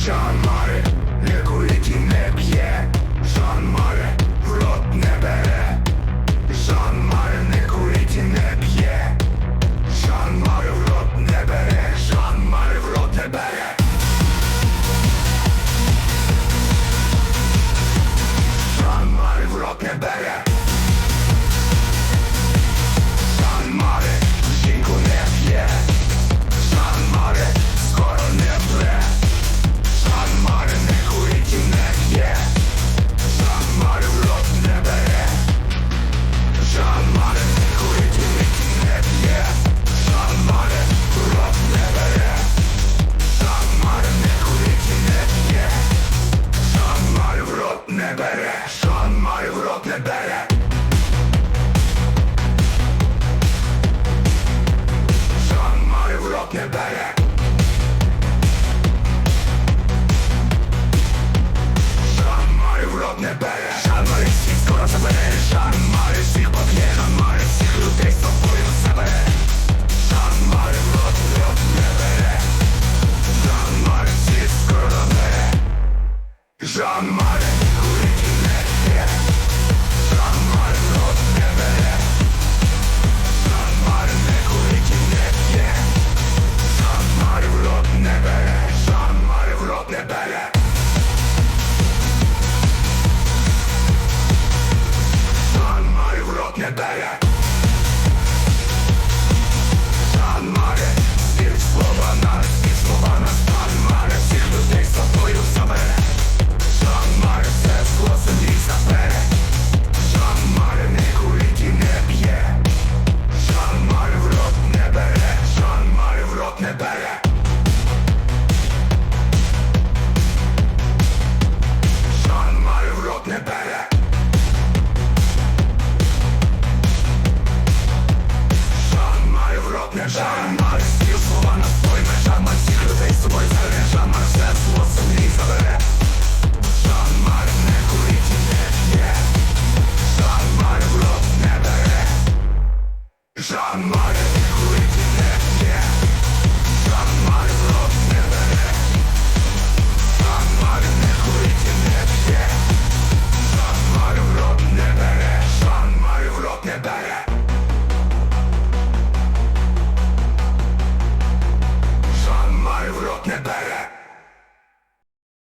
John не бере, Шан маю в рот не бере. Шан маю в рот не бере. Шан маю в рот не бере. Шан маю скоро забере. Шан fucking. Заряжаем Марс, сил слова стой Межа Марс, всіх людей з собою Заряжаем все зло землі забере Жан Мар не курить і не п'є в рот не бере Жан